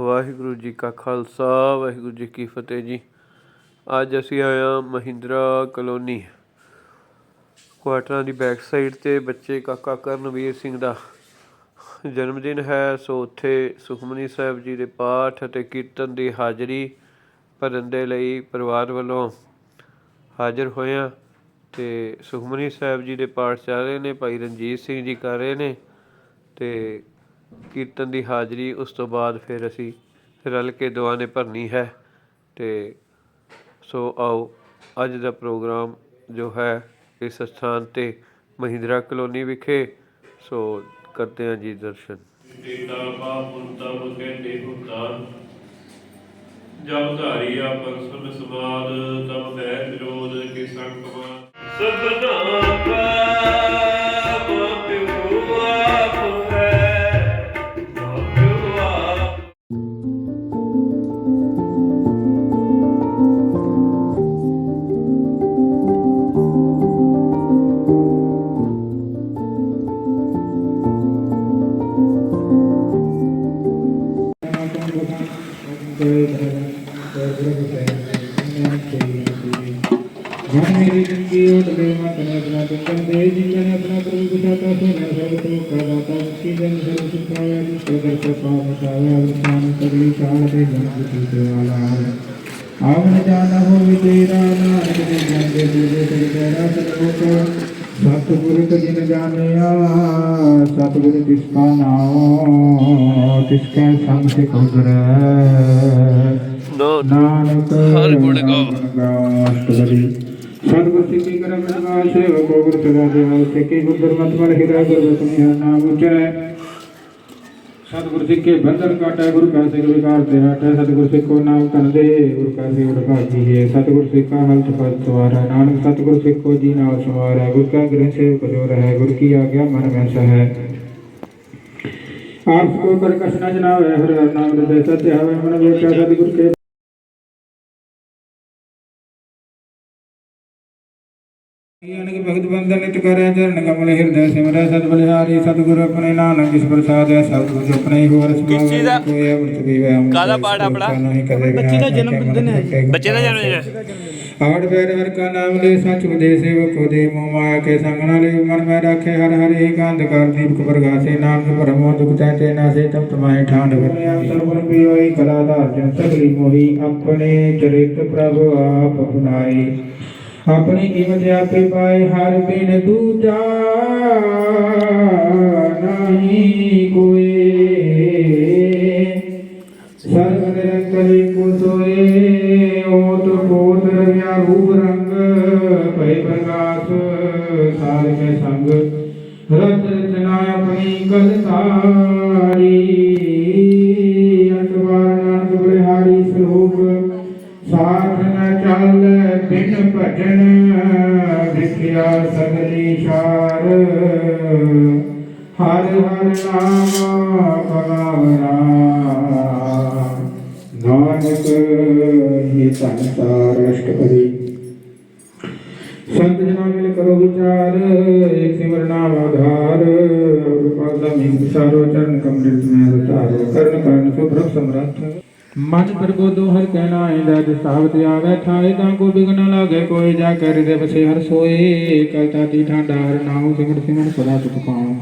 ਵਾਹਿਗੁਰੂ ਜੀ ਕਾ ਖਾਲਸਾ, ਵਾਹਿਗੁਰੂ ਜੀ ਕੀ ਫਤਿਹ ਜੀ। ਅੱਜ ਅਸੀਂ ਆਏ ਹਾਂ ਮਹਿੰਦਰਾ ਕਲੋਨੀ। ਕੁਆਟਰਾਂ ਦੀ ਬੈਕ ਸਾਈਡ ਤੇ ਬੱਚੇ ਕਾਕਾ ਕਰਨਵੀਰ ਸਿੰਘ ਦਾ ਜਨਮ ਦਿਨ ਹੈ। ਸੋ ਉੱਥੇ ਸੁਖਮਨੀ ਸਾਹਿਬ ਜੀ ਦੇ ਪਾਠ ਅਤੇ ਕੀਰਤਨ ਦੀ ਹਾਜ਼ਰੀ ਭਰਨ ਦੇ ਲਈ ਪਰਿਵਾਰ ਵੱਲੋਂ ਹਾਜ਼ਰ ਹੋਇਆ ਹਾਂ ਤੇ ਸੁਖਮਨੀ ਸਾਹਿਬ ਜੀ ਦੇ ਪਾਠ ਚੱਲ ਰਹੇ ਨੇ, ਭਾਈ ਰਣਜੀਤ ਸਿੰਘ ਜੀ ਕਰ ਰਹੇ ਨੇ ਤੇ ਕੀਰਤਨ ਦੀ ਹਾਜ਼ਰੀ, ਉਸ ਤੋਂ ਬਾਅਦ ਫਿਰ ਅਸੀਂ ਰਲ ਕੇ ਦੁਆ ਨੇ ਭਰਨੀ ਹੈ ਅਤੇ ਸੋ ਆਓ ਅੱਜ ਦਾ ਪ੍ਰੋਗਰਾਮ ਜੋ ਹੈ, ਇਸ ਸਥਾਨ ਤੇ ਮਹਿੰਦਰਾ ਕਲੋਨੀ ਵਿਖੇ ਸੋ ਕਰਦੇ ਹਾਂ ਜੀ ਦਰਸ਼ਨ। ਜਬ ਧਾਰੀ ਆਪਨ ਸੁਨ ਤਬ ਬੈ ਵਿਰੋਧ ਕੇ ਸੰਕਮਾ ਸਭਨਾ ਕਾ ਤੁਮ ਦੇ ਜਿਨ੍ਹਾਂ ਨੇ ਆਪਣਾ ਪ੍ਰਭੂ ਬਚਾਤਾ ਸੋ ਮੈਂ ਸਭ ਤੋਂ ਕਰਦਾਤਾ ਕੀ ਜਨ ਸਰਬ ਸੁਖਾਇਆ ਜਿਸ ਤੇ ਦਰ ਸੇ ਪਾਪ ਮਚਾਇਆ ਅਵਸਾਨ ਸਗਲੀ ਕਾਲ ਦੇ ਜਨ ਕੀ ਤੇ ਵਾਲਾ ਆਵਨ ਜਾਣਾ ਹੋ ਤੇਰਾ ਨਾਨਕ ਦੇ ਜਨ ਦੇ ਦੂਜੇ ਤੇ ਤੇਰਾ ਸਤਿਗੁਰ ਸਤਿਗੁਰ ਕੋ ਜਿਨ ਜਾਣਿਆ ਸਤਿਗੁਰ ਤਿਸ ਕਾ ਨਾਮ ਤਿਸ ਕੈ ਸੰਗ ਸੇ ਕਉਦਰੈ ਨੋ ਨਾਨਕ ਹਰ ਗੁਣ ਗਾਓ। ਅਸ਼ਟਪਦੀ ਸਤਿਗੁਰ ਸਿੱਖੀ ਕਰਮ ਲਗਾ ਸੇਵ ਕੋ ਗੁਰ ਸਦਾ ਦੇਵ ਸਿੱਖੀ। ਗੁਰ ਮਤ ਮਲ ਹਿਰਾ ਗੁਰ ਤੁਮਿ ਨਾਮ ਉਚਰੈ ਸਤਿਗੁਰ ਸਿੱਖੇ ਬੰਧਨ ਕਾਟੈ ਗੁਰ ਕਾ ਸਿੱਖ ਵਿਕਾਰ ਤੇ ਹਟੈ ਸਤਿਗੁਰ ਸਿੱਖੋ ਨਾਮ ਤਨ ਦੇ, ਗੁਰ ਕਾ ਸਿੱਖ ਉਡਭਾਗੀ ਹੈ ਸਤਿਗੁਰ ਸਿੱਖਾ ਹਲਤ ਪਦ ਸਵਾਰੈ ਨਾਨਕ ਸਤਿਗੁਰ ਸਿੱਖੋ ਜੀ ਨਾਲ ਸਵਾਰੈ ਗੁਰ ਕਾ ਗ੍ਰਹਿ ਸੇਵ ਕਜੋ ਰਹੈ ਗੁਰ ਕੀ ਆਗਿਆ, ਮਨ ਮੈਂ ਸਹੈ ਆਪ ਕੋ ਕਰ ਕਛ ਨ ਜਨਾਵੇ, ਹਰਿ ਹਰਿ ਨਾਮ ਦੇ ਸਤਿ ਹਵੇ ਮਨ ਵੇਖਿਆ ਸਤਿਗੁਰ ਕੇ ਅਨਕ ਭਗਤ ਬੰਦਨ ਨਿਤ ਕਰੈ ਚਰਨ ਕਮਲ ਹਿਰਦੈ ਸਿਮਰੈ ਸਤ ਬਲਿਹਾਰੀ ਸਤਿਗੁਰ ਆਪਣੇ ਨਾਨਕ ਜਿਸ ਪ੍ਰਸਾਦ ਹੈ ਸਭ ਕੁਝ ਆਪਣੇ ਹੀ ਹੋਰ ਦਾ? ਕੋਈ ਅੰਮ੍ਰਿਤ ਪੀਵੇ ਹਮ ਕਾਹਦਾ ਪਾਠ ਆਪਣਾ? ਬੱਚੇ ਦਾ ਜਨਮ ਦਿਨ ਹੈ ਬੱਚੇ ਦਾ ਜਨਮ ਦਿਨ ਹੈ? ਆੜ ਬੈਰ ਹਰ ਕਾ ਨਾਮ ਲੈ ਸਚ ਉਦੇ ਸੇਵਕ ਦੇ ਮੋਹ ਮਾਇਆ ਕੇ ਸੰਗ ਨਾ ਲੈ ਮਨ ਮੈਂ ਰੱਖੇ ਹਰ ਹਰ ਏਕ ਅੰਧਕਾਰ ਦੀਪਕ ਪ੍ਰਗਾਸੇ ਨਾਮ ਪਰਮੋ ਦੁਖ ਤੈ ਤੇ ਨਾਸੇ ਤਪ ਤਮਾਏ ਠਾਂਡ ਵਰਿਆ ਸਰਵਨ ਪੀ ਹੋਈ ਕਲਾਧਾਰ ਜਨ ਸਗਲੀ ਮੋਹੀ ਆਪਣੇ ਚਰਿਤ ਪ੍ਰਭ ਆਪ ਬੁਨਾਈ ਆਪਣੀ ਕੀਮਤ ਆਪੇ ਪਾਏ, ਹਰ ਬਿਨ ਦੂਜਾ ਨਹੀਂ ਕੋਈ ਸਰਬ ਨਿਰੰਤਰੀ ਕੋ ਸੋਏ ਓਤ ਕੋਤ ਰਵਿਆ ਰੂਪ ਰੰਗ ਭੈ ਪ੍ਰਕਾਸ਼ ਸਾਰ ਕੇ ਸੰਗ। ਰਤ ਰਚਨਾ ਆਪਣੀ ਕਲਤਾਰੀ ਬਿਨ ਵਿਖਿਆ ਸਗਲੀ ਸ਼ਾਰ। ਹਰ ਹਰ ਨਾਮ ਪਗਾਵਰਾ ਨਾਨਕ ਹੀ ਸੰਸਾਰ ਅਸ਼ਟਪਦੀ। ਸੰਤ ਜਨਾਂ ਮਿਲ ਕਰੋ ਵਿਚਾਰ ਇੱਕ ਆਧਾਰ ਪਾਦਾ ਮੀ ਚਰਨ ਕਮਲਿਤ ਮੈਂ ਉਤਾਰੋ। ਕਰਨ ਕਰਨ ਸੁਭ੍ਰਮ ਸਮਰੱਥ। ਮਨ ਪ੍ਰਭੂ ਦੋ ਹਰ ਕਹਿਣਾ ਆਇਂਦਾ ਜਿਸ ਸਾਬਤ ਆਵੇ ਥਾਏ ਤਾਂ ਕੋ ਬਿਗਨ ਲਾਗੇ ਕੋਈ ਜਾ ਕਰ ਦੇ ਵਸੇ ਹਰ ਸੋਏ ਕਲ ਤਾਤੀ ਠਾਂਡਾ ਹਰ ਨਾਮ ਸਿਮਰ ਸਿਮਰ ਸਦਾ ਸੁਖ ਪਾਉ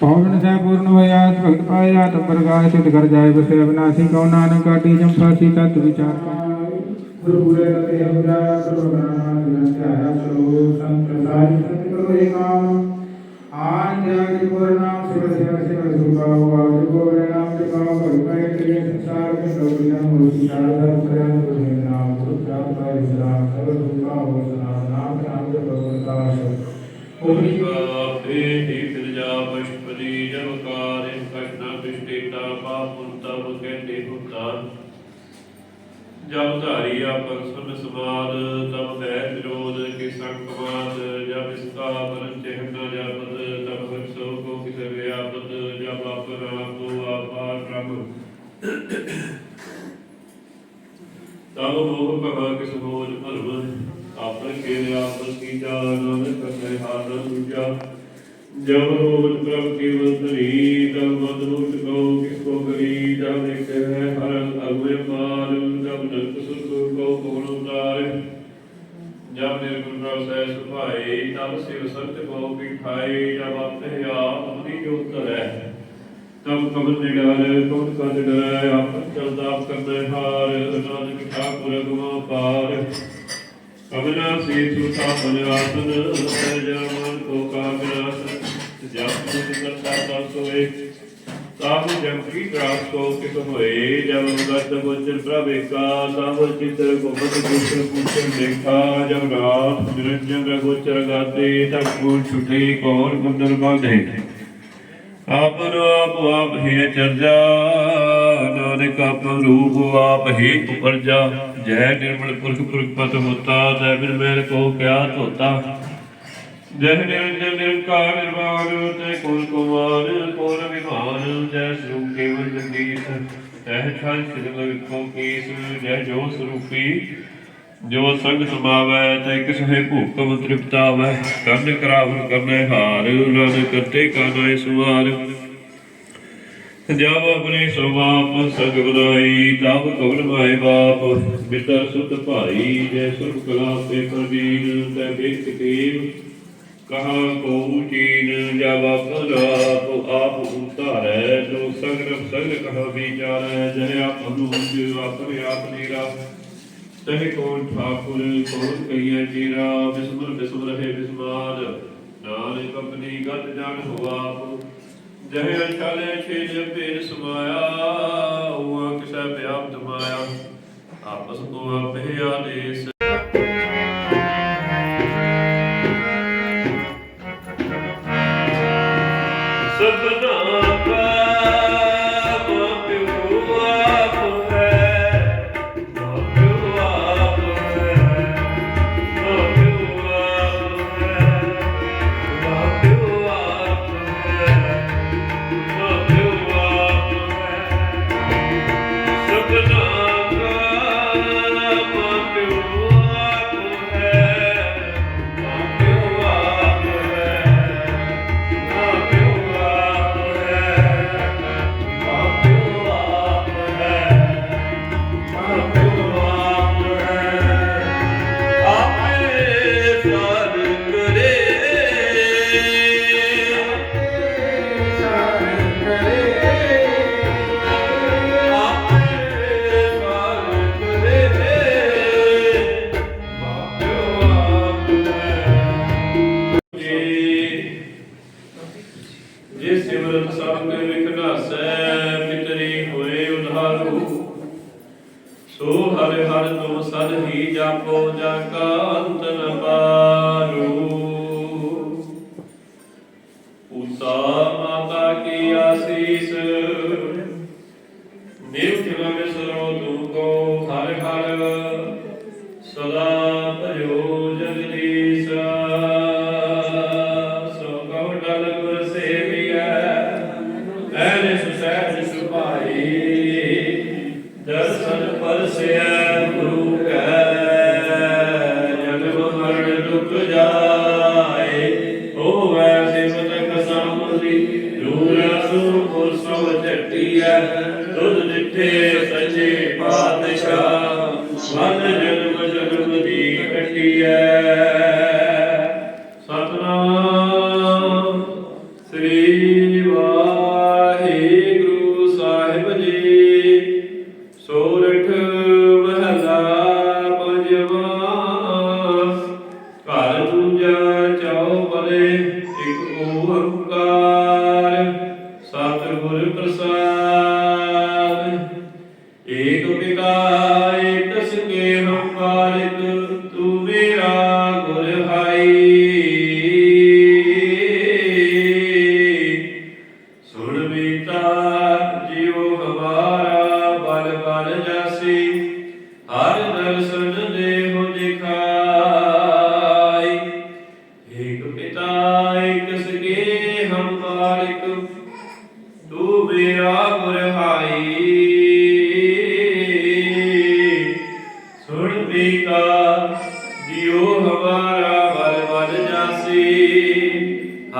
ਪਵਨ ਸਹਿ ਪੂਰਨ ਹੋਇਆ ਭਗਤ ਪਾਇਆ ਤਬ ਪ੍ਰਗਾਸ ਚਿਤ ਕਰ ਜਾਏ ਬਸੇ ਅਬਨਾਸੀ ਕਉ ਨਾਨਕ ਕਾਟੀ ਜੰਫਾਸੀ ਤਤ ਵਿਚਾਰ ਪਾਏ ਗੁਰੂ ਗੁਰੇ ਰਤੇ ਅਬਰਾ ਪ੍ਰਭੂ ਨਾਮ ਜਨ ਧਿਆਇਆ ਸੋ ਸੰਤ ਸਾਜ ਸੰਤ ਕਰੋ ਏ ਨਾਮ ਆਨ ਜਾਗ ਗੁਰ ਨਾਮ ਸਿਵ ਸਿਵ ਸਿਵ ਸੁਭਾਉ ਆਜ ਗੋਰੇ ਨਾਮ ਨਾਮ ਹੋ ਸਿਆਰ ਧਰਮ ਕਰਿਆ ਗੁਰੂ ਨਾਮ ਗੁਰੂ ਪ੍ਰਾਪਤ ਇਸਲਾਮ ਸਭ ਦੁਖਾ ਹੋ ਸਲਾਮ ਨਾਮ ਨਾਮ ਜਪਉ ਪ੍ਰਕਾਸ਼ ਉਮਰੀ ਬਾਪੇ ਹੀ ਫਿਰਜਾ ਪਸ਼ਪਦੀ ਜਬ ਕਾਰਿ ਕਸ਼ਨਾ ਬਿਸ਼ਟੇਟਾ ਬਾਪੁਰ ਤਬ ਕਹਿੰਦੇ ਹੁਤਾਰ ਜਬ ਧਾਰੀ ਆਪਨ ਸੁਨ ਸਮਾਦ ਤਬ ਬੈ ਵਿਰੋਧ ਕੇ ਸੰਕਮਾਦ ਜਬ ਇਸਕਾ ਬਰਨ ਚਹਿਨਾ ਜਾਪਦ ਤਬ ਹਰ ਸੋ ਕੋ ਕਿਸ ਵਿਆਪਤ ਜਬ ਆਪਨਾ ਕੋ ਆਪਾਰ ਪ੍ਰਭ ਤਬ ਮੋਹ ਭਵਾ ਕਿਸ ਮੋਜ ਭਰਮ ਆਪਨ ਕੇ ਆਪਨ ਕੀਜਾ ਨਾਨਕ ਕਰਨੇ ਹਾਰ ਦੂਜਾ ਜਬ ਮੋਹਨ ਪ੍ਰਭ ਕੀ ਮੰਤਰੀ ਤਬ ਮਦ ਮੁਕਤ ਕਉ ਕਿਸ ਕੋ ਕਰੀ ਜਬ ਦੇਖੇ ਹੈ ਹਰ ਅਗਵੇ ਪਾਰ ਜਬ ਨਰਕ ਸੁਖ ਕਉ ਕੋਣ ਉਤਾਰ ਜਬ ਨਿਰਗੁਣ ਪ੍ਰਭ ਸਹਿ ਸੁਭਾਏ ਤਬ ਸਿਵ ਸੰਤ ਕਉ ਬਿਠਾਏ ਜਬ ਆਪੇ ਆਪ ਦੀ ਜੋਤ ਹੈ ਤਬ ਕਬਰ ਨਿਗਾਰ ਕੌਣ ਕੰਦ ਡਰੈ ਆਪਨ ਚਲਦਾ ਕਰਨੇ ਹਾਰ ਨਾਨਕ ਠਾਕੁਰ ਗੁਮਾ ਪਾਰ। ਅਬਨਾ ਸੀ ਸੁਤਾ ਬਨ ਆਸਨ ਸਹਿ ਜਮਨ ਕੋ ਕਾਗਨਾਸ ਜਪ ਜਿਤ ਕਰਤਾ ਤਾ ਸੋਏ ਤਾਹੁ ਜਮ ਕੀ ਪ੍ਰਾਪ ਕੋ ਕਿਸ ਹੋਏ। ਜਬ ਗਤ ਗੋਚਰ ਪ੍ਰਭੇਕਾ ਤਾਹੁ ਚਿਤਰ ਕੋ ਬਤ ਗੋਚਰ ਪੁੱਛਨ ਦੇਖਾ। ਜਬ ਰਾਤ ਨਿਰੰਜਨ ਰ ਗੋਚਰ ਗਾਤੇ ਤਬ ਕੋ ਛੁਟੇ ਕੌਰ ਬੰਦਰ ਬਾਂਧੇ। ਆਪਨ ਆਪ ਆਪ ਹੀ ਚਰਜਾ ਨਾਨਕ ਆਪ ਰੂਪ ਆਪ ਹੀ ਉਪਰਜਾ ਜੈ। ਨਿਰਮਲ ਪੁਰਖ ਪੁਰਖ ਪਤ ਹੋਤਾ ਜੈ ਬਿਨ ਮੈਲ ਕੋ ਕਿਆ ਧੋਤਾ। ਜੈ ਨਿਰੰਜਨ ਨਿਰੰਕਾਰ, ਨਿਰਵਾਣ, ਤੈ ਕੋਲ ਕੁਮਾਰ ਕੋਲ ਵਿਮਾਨ ਜੈ ਸਰੂਪ ਕੇਵਲ ਜਗਦੀਸ਼। ਤੈ ਛਾਲ ਸਿਰ ਕੋ ਕੀਸ, ਜੈ ਜੋ ਸਰੂਪੀ। ਜੋ ਸੰਗ ਸਮਾਵੈ, ਤੈ ਕਿਸ ਹੈ ਭੂਖਮ ਤ੍ਰਿਪਤਾਵੈ, ਕੰਨ ਕਰਾਵਨ ਕਰਨੇ ਹਾਰ, ਨਾਨਕ ਕਰਤੇ ਕਾਨਾਏ ਸੁਵਾਰ ਜਬ ਆਪਣੇ ਸਵਾਪ ਸਗ ਬੁਲਾਈ ਤਬ ਕਵਨ ਮਾਏ ਬਾਪ। ਬਿਤਰ ਸੁਤ ਭਾਈ, ਜੈ ਸੁਖ ਕਲਾ ਤੇ ਪ੍ਰਦੀਨ ਤੈ ਬੇਤ ਕੀਮ ਕਹਾ ਕੋ ਚੀਨ ਜਬ ਆਪਨ ਆਪ ਆਪ ਉਤਾਰੈ, ਜੋ ਸਗਰ ਸਗਲ ਕਹਾ ਵਿਚਾਰੈ ਜੈ ਆਪਨ ਨੂੰ ਆਪਣੇ ਆਪ ਨੀਰਾ। ਤਹਿ ਕੋਣ ਠਾਕੁਰ ਕੋਣ ਕਈਆ ਜੀਰਾ, ਬਿਸਮਰ ਬਿਸਮ ਰਹੇ ਬਿਸਮਾਰ ਨਾਨਕ ਆਪਣੀ ਗਤ ਜਾਣ ਹੋਆ ਜਹ ਅਚਾਲੇ ਛੇ ਜਪੇਰ ਸਮਾਇਆ, ਉਹ ਕਿਸੈ ਵਿਆਪਤ ਮਾਇਆ ਆਪਸ ਤੋਂ ਆਪੇ ਆਦੇਸ ਸੋ ਹਰਿ ਹਰਿ ਤੁਮ ਸਦ ਹੀ ਜਾਪੋ ਜਾ ਕਾ ਅੰਤ ਨ ਪਾਰੂ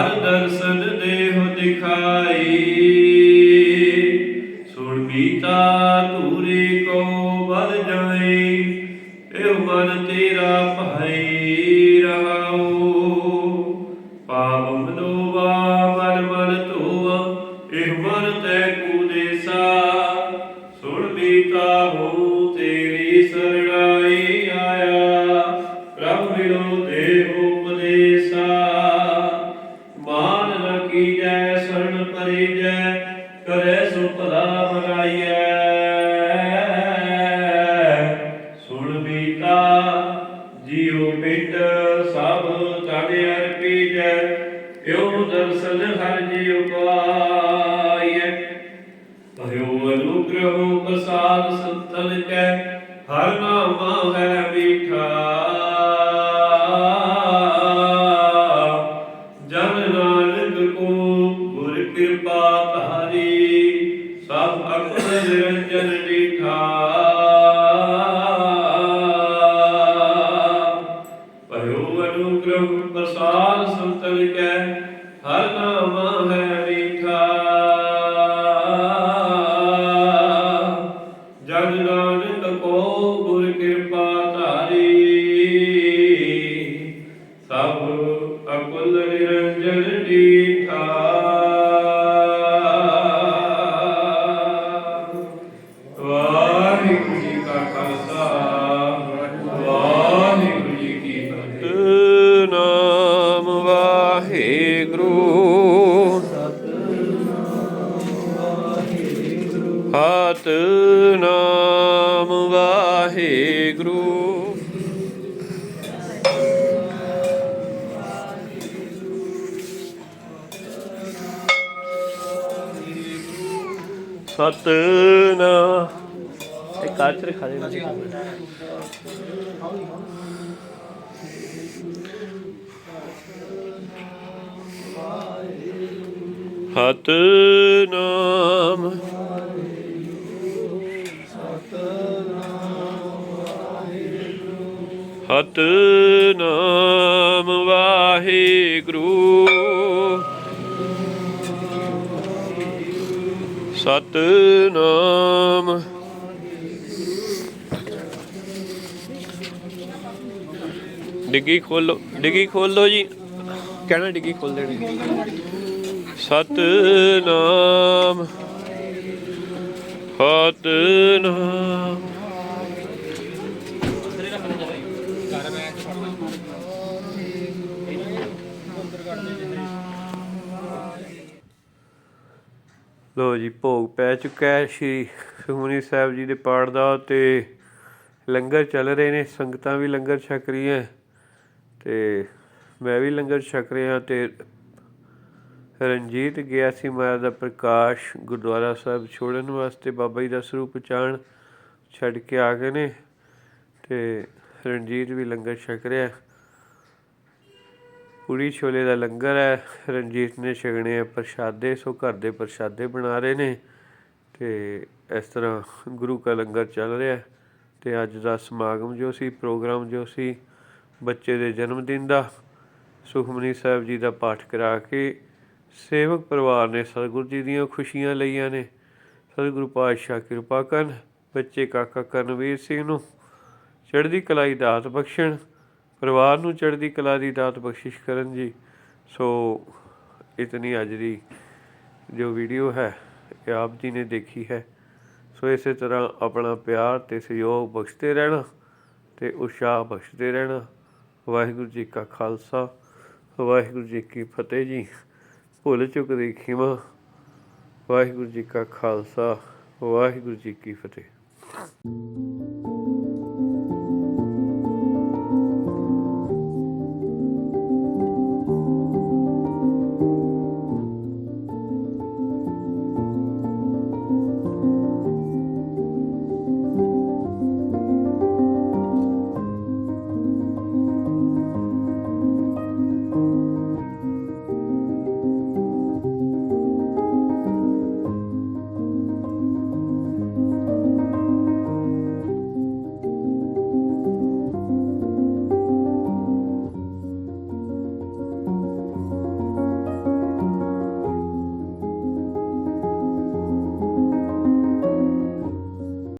ਹਰ ਦਰਸ਼ਨ ਦੇਹ ਦਿਖਾਈ। ਹਰ ਨਾਮਾ ਹੈ ਹਤ ਨਾਮ ਵਾਹਿਗੁਰੂ। ਸਤਨਾਮ। ਇਹ ਕਾਚ ਰਖਾ ਦੇ ਸਤਨਾਮ ਸਤਨਾਮ ਵਾਹਿਗੁਰੂ। ਸਤਨਾਮ ਡਿੱਗੀ ਖੋਲੋ ਡਿੱਗੀ ਖੋਲੋ ਜੀ। ਕਹਿਣਾ ਡਿੱਗੀ ਖੋਲ ਦੇਣੀ। ਸਤਨਾਮ ਸਤਨਾਮ ਲੋ ਜੀ, ਭੋਗ ਪੈ ਚੁੱਕਾ ਹੈ। ਸ਼੍ਰੀ ਸੁਖਮਨੀ ਸਾਹਿਬ ਜੀ ਦੇ ਪਾਠ ਦਾ ਤੇ ਲੰਗਰ ਚੱਲ ਰਹੇ ਨੇ, ਸੰਗਤਾਂ ਵੀ ਲੰਗਰ ਛਕ ਰਹੀਆਂ ਤੇ ਮੈਂ ਵੀ ਲੰਗਰ ਛਕ ਰਿਹਾ ਤੇ ਰਣਜੀਤ ਗਿਆ ਸੀ ਮਹਾਰਾਜ ਦਾ ਪ੍ਰਕਾਸ਼ ਗੁਰਦੁਆਰਾ ਸਾਹਿਬ ਛੋੜਨ ਵਾਸਤੇ, ਬਾਬਾ ਜੀ ਦਾ ਸਰੂਪ ਚਾਣ ਛੱਡ ਕੇ ਆ ਗਏ ਨੇ ਤੇ ਰਣਜੀਤ ਵੀ ਲੰਗਰ ਛਕ ਰਿਹਾ ਪੂਰੀ ਛੋਲੇ ਦਾ ਲੰਗਰ ਹੈ, ਰਣਜੀਤ ਨੇ ਛਕਣੇ ਆ ਪ੍ਰਸ਼ਾਦੇ, ਸੋ ਘਰ ਦੇ ਪ੍ਰਸ਼ਾਦੇ ਬਣਾ ਰਹੇ ਨੇ ਤੇ ਇਸ ਤਰ੍ਹਾਂ ਗੁਰੂ ਕਾ ਲੰਗਰ ਚੱਲ ਰਿਹਾ ਹੈ ਤੇ ਅੱਜ ਦਾ ਸਮਾਗਮ ਜੋ ਸੀ, ਪ੍ਰੋਗਰਾਮ ਜੋ ਸੀ, ਬੱਚੇ ਦੇ ਜਨਮ ਦਿਨ ਦਾ, ਸੁਖਮਨੀ ਸਾਹਿਬ ਜੀ ਦਾ ਪਾਠ ਕਰਾ ਕੇ ਸੇਵਕ ਪਰਿਵਾਰ ਨੇ ਸਤਿਗੁਰੂ ਜੀ ਦੀਆਂ ਖੁਸ਼ੀਆਂ ਲਈਆਂ ਨੇ। ਸਤਿਗੁਰੂ ਪਾਤਸ਼ਾਹ ਕਿਰਪਾ ਕਰਨ, ਬੱਚੇ ਕਾਕਾ ਕਰਨਵੀਰ ਸਿੰਘ ਨੂੰ ਚੜ੍ਹਦੀ ਕਲਾਈ ਦਾਤ ਬਖਸ਼ਣ ਪਰਿਵਾਰ ਨੂੰ ਚੜ੍ਹਦੀ ਕਲਾ ਦੀ ਦਾਤ ਬਖਸ਼ਿਸ਼ ਕਰਨ ਜੀ। ਸੋ ਇਤਨੀ ਅੱਜ ਦੀ ਜੋ ਵੀਡੀਓ ਹੈ, ਇਹ ਆਪ ਜੀ ਨੇ ਦੇਖੀ ਹੈ। ਸੋ ਇਸੇ ਤਰ੍ਹਾਂ ਆਪਣਾ ਪਿਆਰ ਤੇ ਸਹਿਯੋਗ ਬਖਸ਼ਦੇ ਰਹਿਣਾ ਤੇ ਉਤਸ਼ਾਹ ਬਖਸ਼ਦੇ ਰਹਿਣਾ। ਵਾਹਿਗੁਰੂ ਜੀ ਕਾ ਖਾਲਸਾ, ਵਾਹਿਗੁਰੂ ਜੀ ਕੀ ਫਤਿਹ ਜੀ। ਭੁੱਲ ਚੁੱਕ ਦੀ ਖਿਮਾ, ਵਾਹਿਗੁਰੂ ਜੀ ਕਾ ਖਾਲਸਾ, ਵਾਹਿਗੁਰੂ ਜੀ ਕੀ ਫਤਿਹ।